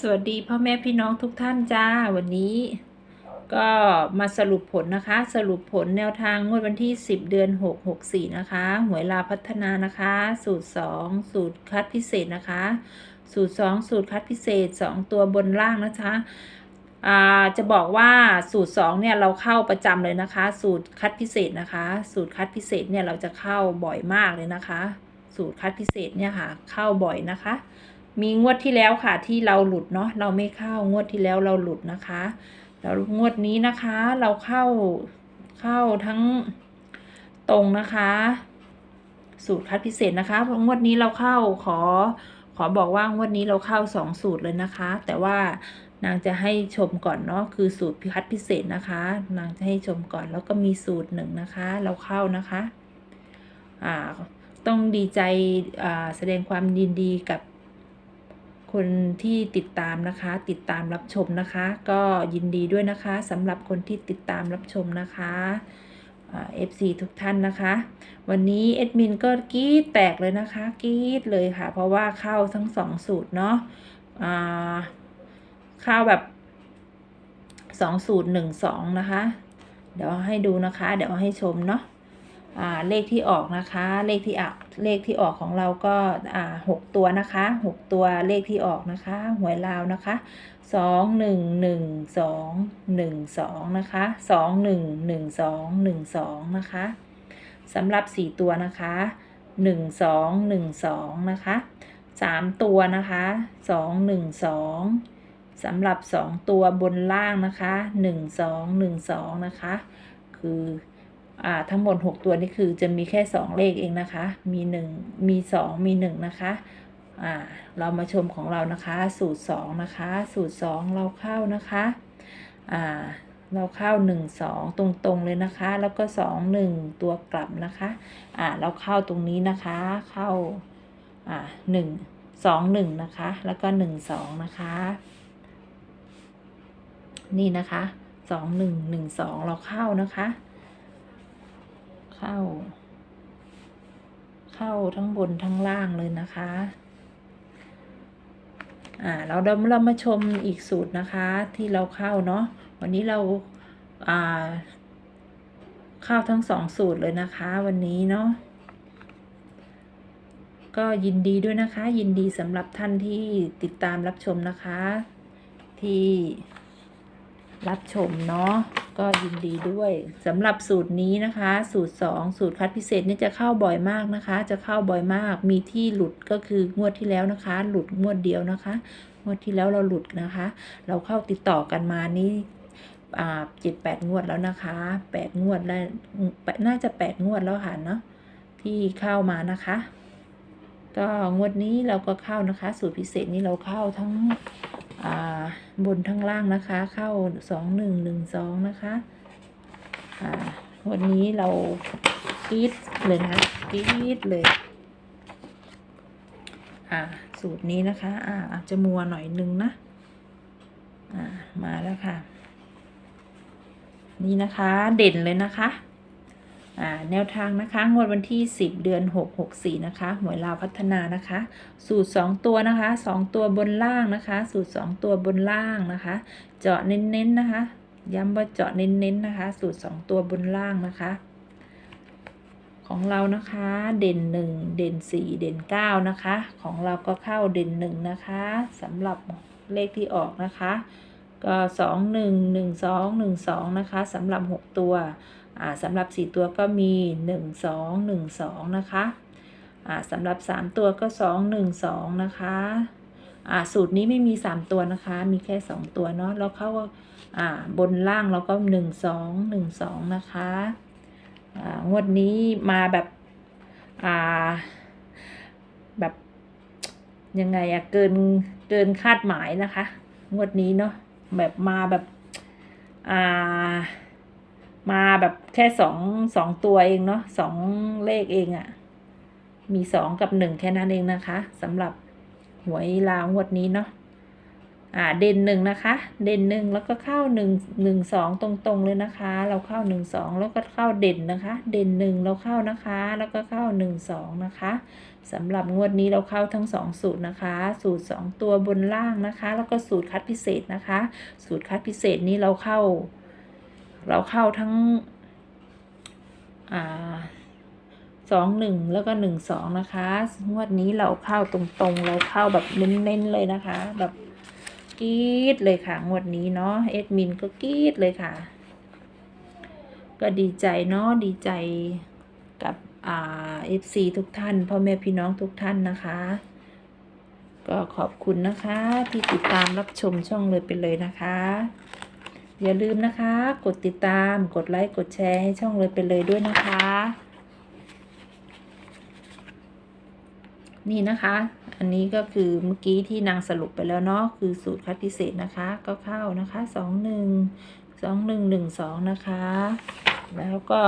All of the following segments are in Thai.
สวัสดีพ่อแม่พี่น้องทุกท่านจ้าวันนี้ ก็มาสรุปผลนะคะ สรุปผลแนวทางงวดวันที่ 10 เดือน 6 64 นะคะ หวยลาพัฒนานะคะ สูตร 2 สูตรคัดพิเศษนะคะ สูตร 2 สูตรคัดพิเศษ 2 ตัวบนล่างนะคะอ่าจะบอกว่าสูตร 2 เนี่ยเราเข้าประจำเลยนะคะ สูตรคัดพิเศษนะคะ สูตรคัดพิเศษเนี่ยเราจะเข้าบ่อยมากเลยนะคะ สูตรคัดพิเศษเนี่ยค่ะเข้าบ่อยนะคะ มีงวดที่แล้วค่ะที่เราหลุดเนาะเราไม่เข้างวดที่แล้วเราหลุดนะคะแล้วงวดนี้นะคะ เราเข้าเข้าทั้งตรงนะคะ สูตรคัดพิเศษนะคะงวดนี้เราเข้าขอขอบอกว่างวดนี้เราเข้าสองสูตรเลยนะคะ แต่ว่านางจะให้ชมก่อนเนาะคือสูตรพิคัดพิเศษนะคะ นางจะให้ชมก่อนแล้วก็มีสูตรหนึ่งนะคะ เราเข้านะคะอ่าต้องดีใจอ่าแสดงความยินดีกับ คนที่ติดตามนะคะ ติดตามรับชมนะคะ ก็ยินดีด้วยนะคะสำหรับคนที่ติดตามรับชมนะคะเอฟซีทุกท่านนะคะ วันนี้เอดมินก็กรีดแตกเลยนะคะกรีดเลยค่ะ เพราะว่าเข้าทั้งสองสูตรเนาะเข้าแบบสองสูตรหนึ่งสองนะคะ เดี๋ยวให้ดูนะคะ เดี๋ยวให้ชมเนาะ เลขที่ออกนะคะ เลขที่ออกเลขที่ออกของเราก็หกตัวนะคะหกตัวเลขที่ออกนะคะหวยลาวนะคะสองหนึ่งหนึ่งสองหนึ่งสองนะคะสองหนึ่งหนึ่งสองหนึ่งสองนะคะสำหรับสี่ตัวนะคะหนึ่งสองหนึ่งสองนะคะสามตัวนะคะสองหนึ่งสองสำหรับสองตัวบนล่างนะคะหนึ่งสองหนึ่งสองนะคะ คือ อ่าทั้งหมด 6 ตัวนี่คือจะมีแค่ 2 เลขเองนะคะ มี 1 มี 2 มี 1 นะคะอ่าเรามาชมของเรานะคะ สูตร 2 นะคะ สูตร 2 เราเข้านะคะอ่าเราเข้า 1 2 ตรงๆเลยนะคะ แล้วก็ 2 1 ตัวกลับนะคะอ่าเราเข้าตรงนี้นะคะ เข้าอ่า1 2 1 นะคะ แล้วก็ 1 2 นะคะ นี่นะคะ 2 1 1 2 เราเข้านะคะ เข้า เข้าทั้งบนทั้งล่างเลยนะคะ อ่าเราเราเรามาชมอีกสูตรนะคะที่เราเข้าเนาะวันนี้เราอ่าเข้าทั้งสองสูตรเลยนะคะ วันนี้เนาะก็ยินดีด้วยนะคะ ยินดีสำหรับท่านที่ติดตามรับชมนะคะ ที่ รับชมเนาะก็ยินดีด้วยสำหรับสูตรนี้นะคะ สูตร 2 สูตรคัดพิเศษนี่จะเข้าบ่อยมากนะคะ จะเข้าบ่อยมาก มีที่หลุดก็คืองวดที่แล้วนะคะ หลุดงวดเดียวนะคะ งวดที่แล้วเราหลุดนะคะ เราเข้าติดต่อกันมานี่เจ็ดแปดงวดแล้วนะคะแปดงวดแล้วน่าจะแปดงวดแล้วค่ะเนาะที่เข้ามานะคะ ก็งวดนี้เราก็เข้านะคะ สูตรพิเศษนี้เราเข้าทั้ง บนทั้งล่างนะคะ เข้าสองหนึ่งหนึ่งสองนะคะวันนี้เรากีดเลยนะคะกีดเลย อ่า สูตรนี้นะคะ อ่าอาจจะมัวหน่อยนึงนะ อ่า มาแล้วค่ะ นี่นะคะ เด่นเลยนะคะ แนวทางนะคะงวดวันที่ 10 เดือน 6 64 นะคะหวยลาวพัฒนานะคะ สูตร 2 ตัวนะคะ 2 ตัวบนล่างนะคะ สูตร 2 ตัวบนล่างนะคะ เจาะเน้นๆนะคะ ย้ำว่าเจาะเน้นๆนะคะ สูตร 2 ตัวบนล่างนะคะ ของเรานะคะเด่น 1 เด่น 4 เด่น 9 นะคะ ของเราก็เข้าเด่น 1 นะคะสำหรับเลขที่ออกนะคะ ก็ 2 1 1 2 1 2 นะคะสำหรับ 6 ตัว สำหรับ 4 ตัวก็มี 1 2 1 2 นะคะอ่าสำหรับ 3 ตัวก็ 2 1 2 นะคะอ่าสูตรนี้ไม่มี 3 ตัวนะคะ มีแค่ 2 ตัวเนาะแล้วเข้าบนล่างเราก็ 1 2 1 2 นะคะอ่างวดนี้มาแบบแบบยังไงอะเกินเกินคาดหมายนะคะ งวดนี้เนาะแบบมาแบบอ่า มาแบบแค่สองสองตัวเองเนาะสองเลขเองอะ่ะ มีสองกับหนึ่งแค่นั้นเองนะคะสำหรับหวยลาวงวดนี้เนาะอ่าเด่นหนึ่งนะคะ เด่นหนึ่งแล้วก็เข้าหนึ่งหนึ่งสองตรงๆเลยนะคะ เราเข้าหนึ่งสองแล้วก็เข้าเด่นนะคะ เด่นหนึ่งเราเข้านะคะ แล้วก็เข้าหนึ่งสองนะคะสำหรับงวดนี้เราเข้าทั้งสองสูตรนะคะ สูตรสองตัวบนล่างนะคะ แล้วก็สูตรคัดพิเศษนะคะ สูตรคัดพิเศษนี้เราเข้า เราเข้าทั้งสองหนึ่งแล้วก็หนึ่งสองนะคะงวดนี้เราเข้าตรงๆ เราเข้าแบบเน้นๆเลยนะคะ แบบกรี๊ดเลยค่ะงวดนี้เนาะเอ็ดมินก็กรี๊ดเลยค่ะ ก็ดีใจเนาะดีใจกับอ่าเอฟซีทุกท่านพ่อแม่พี่น้องทุกท่านนะคะ ก็ขอบคุณนะคะที่ติดตามรับชมช่องเลยไปเลยนะคะ อย่าลืมนะคะ กดติดตาม กดไลค์ กดแชร์ให้ช่องเลยไปเลยด้วยนะคะ นี่นะคะ อันนี้ก็คือเมื่อกี้ที่นางสรุปไปแล้วเนาะ คือสูตรคัดพิเศษนะคะ ก็เข้านะคะสองหนึ่งสองหนึ่งหนึ่งสองนะคะ แล้วก็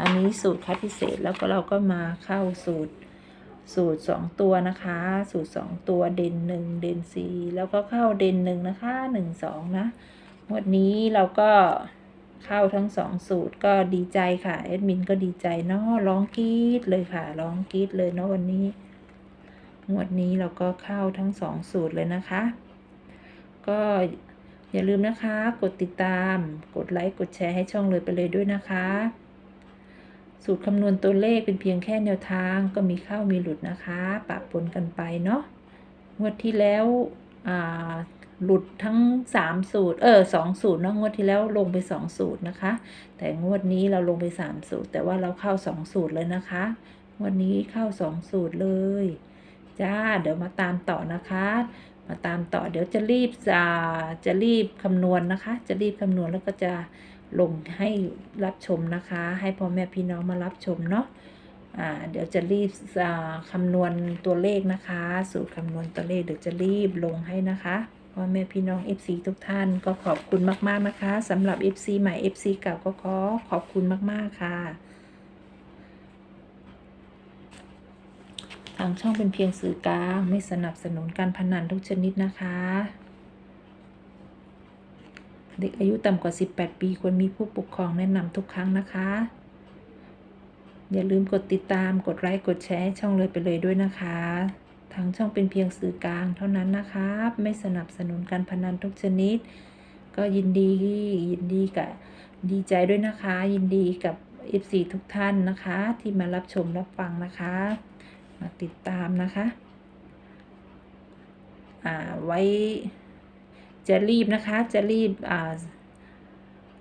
อันนี้สูตรคัดพิเศษแล้วก็เราก็มาเข้าสูตรสูตรสองตัวนะคะ สูตรสองตัวเด่นหนึ่งเด่นสี่แล้วก็เข้าเด่นหนึ่งนะคะหนึ่งสองนะ งวันนี้เราก็เข้าทั้งสองสูตรก็ดีใจค่ะแอดมินก็ดีใจเนาะร้องกรี๊ดเลยค่ะร้องกรี๊ดเลยเนาะวันนี้งวดนี้เราก็เข้าทั้งสองสูตรเลยนะคะ ก็อย่าลืมนะคะ กดติดตาม กดไลค์ กดแชร์ให้ช่องเลยไปเลยด้วยนะคะ สูตรคำนวณตัวเลขเป็นเพียงแค่แนวทางก็มีเข้ามีหลุดนะคะ ปะปนกันไปเนาะงวดที่แล้วอ่า หลุดทั้ง 3 สูตร เออสองสูตรเนาะงวดที่แล้วลงไป 2 สูตรนะคะ แต่งวดนี้เราลงไป 3 สูตร แต่ว่าเราเข้า 2 สูตรเลยนะคะงวดนี้เข้า 2 สูตรเลยจ้าเดี๋ยวมาตามต่อนะคะ มาตามต่อเดี๋ยวจะรีบจะจะรีบคำนวณนะคะ จะรีบคำนวณแล้วก็จะลงให้รับชมนะคะ ให้พ่อแม่พี่น้องมารับชมเนาะอ่าเดี๋ยวจะรีบอ่าคำนวณตัวเลขนะคะ สูตรคำนวณตัวเลขเดี๋ยวจะรีบลงให้นะคะ พ่อแม่พี่น้อง FC ทุกท่านก็ขอบคุณมาก ๆ นะคะสำหรับ FC ใหม่ FC เก่าก็ขอขอบคุณมาก ๆ ค่ะ ทางช่องเป็นเพียงสื่อกลางไม่สนับสนุนการพนันทุกชนิดนะคะ เด็กอายุต่ำกว่า 18 ปีควรมีผู้ปกครองแนะนำทุกครั้งนะคะ อย่าลืมกดติดตามกดไลค์กดแชร์ช่องเลยไปเลยด้วยนะคะ ทางช่องเป็นเพียงสื่อกลางเท่านั้นนะคะไม่สนับสนุนการพนันทุกชนิด ก็ยินดียินดีกับดีใจด้วยนะคะ ยินดีกับ FC ทุกท่านนะคะ ที่มารับชมรับฟังนะคะ มาติดตามนะคะอ่าไว้จะรีบนะคะจะรีบอ่า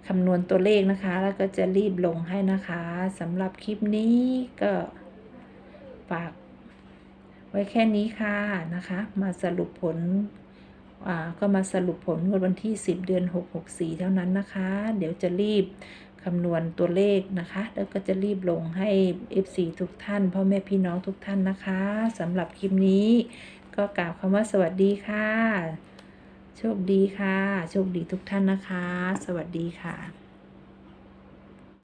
คำนวณตัวเลขนะคะ แล้วก็จะรีบลงให้นะคะสำหรับคลิปนี้ก็ฝาก ไว้แค่นี้ค่ะนะคะ มาสรุปผลก็มาสรุปผลงวดวันที่ 10 เดือน 6 64 เท่านั้นนะคะ เดี๋ยวจะรีบคำนวณตัวเลขนะคะ แล้วก็จะรีบลงให้ FC ทุกท่านพ่อแม่พี่น้องทุกท่านนะคะสำหรับคลิปนี้ ก็กล่าวคำว่าสวัสดีค่ะ โชคดีค่ะ โชคดีทุกท่านนะคะ สวัสดีค่ะ